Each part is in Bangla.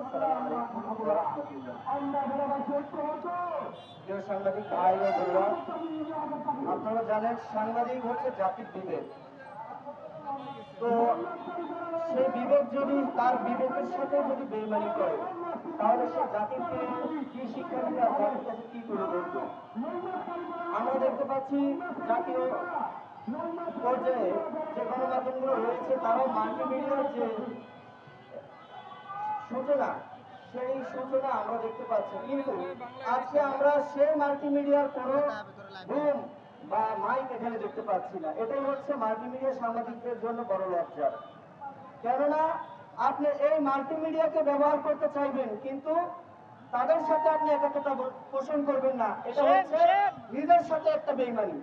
প্রিয় আপনারা জানেন সাংবাদিক হচ্ছে জাতির বিবেক। তো সেই বিবেক যদি, তার বিবেকের সাথে যদি বেইমানি করে, তাহলে সে জাতিকে কি শিক্ষা জাতির কাছে কি করে বলবে আমরা দেখতে পাচ্ছি জাতীয় পর্যায়ে যে গণমাধ্যমগুলো রয়েছে, তারাও মাল্টিমিডিয়ার যে সূচনা সেই সূচনা আমরা দেখতে পাচ্ছি। কিন্তু আজকে আমরা সেই মাল্টিমিডিয়ার কোনো বুম বা মাইক এখানে দেখতে পাচ্ছি না। এটাই হচ্ছে মাল্টিমিডিয়া সাংবাদিকদের জন্য বড় লজ্জা। কেননা আপনি এই মাল্টিমিডিয়াকে ব্যবহার করতে চাইবেন কিন্তু তাদের সাথে আপনি একাত্মতা পোষণ করবেন না। এটা হচ্ছে নিজের সাথে একটা বেইমানি.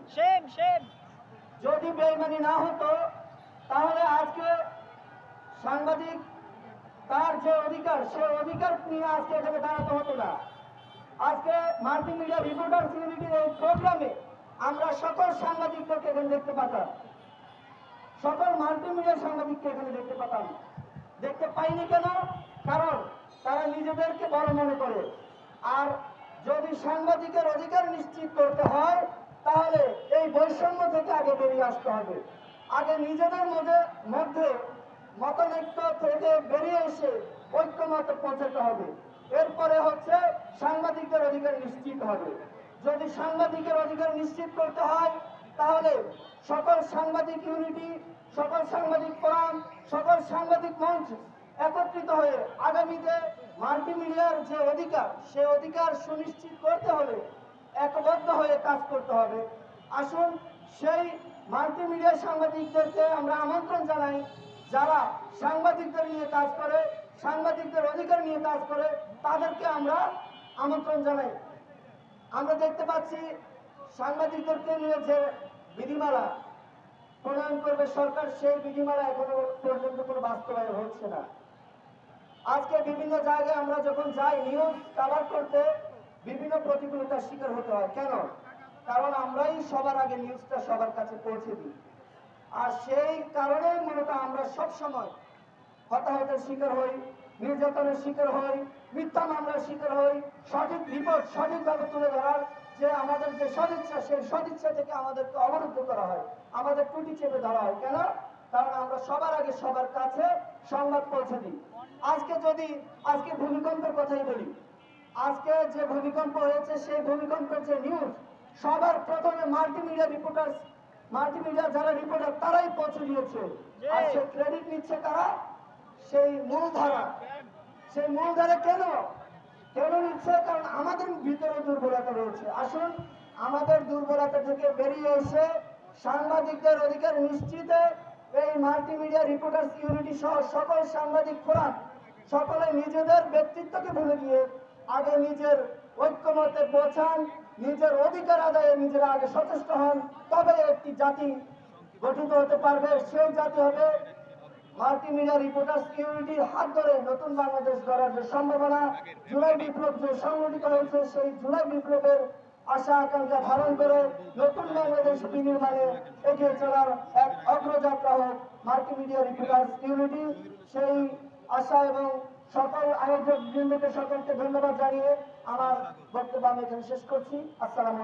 যদি বেইমানি না হতো তাহলে আজকে সাংবাদিক তার যে অধিকার, সে অধিকার নিয়ে আজকে এখানে দাঁড়াতে হতো না। আজকে মাল্টিমিডিয়া রিপোর্টার ইউনিটির এই প্রোগ্রামে আমরা সকল সাংবাদিকদেরকে এখানে দেখতে পাতাম। সকল মাল্টিমিডিয়া সাংবাদিককে এখানে দেখতে পাতাম। দেখতে পাইনি কেন? কারণ তারা নিজেদেরকে বড় মনে করে। আর যদি সাংবাদিকের অধিকার নিশ্চিত করতে হয়, তাহলে এই বৈষম্য থেকে আগে বেরিয়ে আসতে হবে। আগে নিজেদের মধ্যে মতনৈক্য থেকে বেরিয়ে এসে ঐক্যমত পৌঁছাতে হবে। এরপরে হচ্ছে সাংবাদিকদের অধিকার নিশ্চিত হবে। যদি সাংবাদিকের অধিকার নিশ্চিত করতে হয়, তাহলে সকল সাংবাদিক ইউনিটি, সকল সাংবাদিক ফোরাম, সকল সাংবাদিক মঞ্চ একত্রিত হয়ে আগামীতে মাল্টিমিডিয়ার যে অধিকার, সে অধিকার সুনিশ্চিত করতে হলে একবদ্ধ হয়ে কাজ করতে হবে। আসুন সেই মাল্টিমিডিয়া সাংবাদিকদেরকে আমরা আমন্ত্রণ জানাই। যারা সাংবাদিকদের নিয়ে কাজ করে, সাংবাদিকদের অধিকার নিয়ে কাজ করে, তাদেরকে আমরা আমন্ত্রণ জানাই। আমরা দেখতে পাচ্ছি সাংবাদিকদেরকে নিয়ে যে বিধিমালা প্রণয়ন করবে সরকার, সেই বিধিমালা এখনও পর্যন্ত কোনো বাস্তবায়ন হচ্ছে না। আজকে বিভিন্ন জায়গায় আমরা যখন যাই নিউজ কাভার করতে বিভিন্ন প্রতিকূলতার শিকার হতে হয়। কেন? কারণ আমরাই সবার আগে নিউজটা সবার কাছে পৌঁছে দিই। আর সেই কারণেই মূলত আমরা সব সময় হতাহতের শিকার হই, নির্যাতনের শিকার হই, মিথ্যা মামলার শিকার হই, সঠিক রিপোর্ট সঠিকভাবে তুলে ধরার যে আমাদের যে সদিচ্ছা, সেই সদিচ্ছা থেকে আমাদেরকে অবরুদ্ধ করা হয়, আমাদের টুটি চেপে ধরা হয়। কেন? কারণ আমরা সবার আগে সবার কাছে সংবাদ পৌঁছে দিই। আজকে যদি, আজকে ভূমিকম্পের কথাই বলি, আজকে যে ভূমিকম্প হয়েছে, সেই ভূমিকম্পের যে নিউজ সবার প্রথমে মাল্টিমিডিয়া রিপোর্টার মাল্টিমিডিয়া যারা রিপোর্টার তারাই পৌঁছে দিয়েছে। আর সে ক্রেডিট নিচ্ছে কারা? সেই মূলধারা। সেই মূলধারা কেন? কেন নিচ্ছে? কারণ আমাদের ভিতরে দুর্বলতা রয়েছে। আসুন আমাদের দুর্বলতা থেকে বেরিয়ে এসে সাংবাদিকদের অধিকার নিশ্চিতে এই মাল্টিমিডিয়া রিপোর্টার্স ইউনিটি সহ সকল সাংবাদিক ফোরাম সকলে নিজেদের ব্যক্তিত্বকে ভুলে গিয়ে আগে নিজের ঐক্যমতে পৌঁছান, নিজের অধিকার আদায়ে নিজেরা আগে সচেষ্ট হন, তবে একটি জাতি গঠিত হতে পারবে, সেই জাতি হবে মাল্টিমিডিয়া রিপোর্টার ইউনিটির হাত ধরে নতুন বাংলাদেশ গড়ার যে সম্ভাবনা, জুলাই বিপ্লব যে সংগঠিত হয়েছে, সেই জুলাই বিপ্লবের আশা আকাঙ্ক্ষা ধারণ করে নতুন বাংলাদেশ বিনির্মাণে এগিয়ে চলার এক অগ্রযাত্রা হোক মাল্টিমিডিয়া রিপোর্টার ইউনিটি। সেই আশা এবং সকল আয়োজক বৃন্দকে সকলকে ধন্যবাদ জানিয়ে আমার বক্তব্য আমি এখানে শেষ করছি। আসসালামু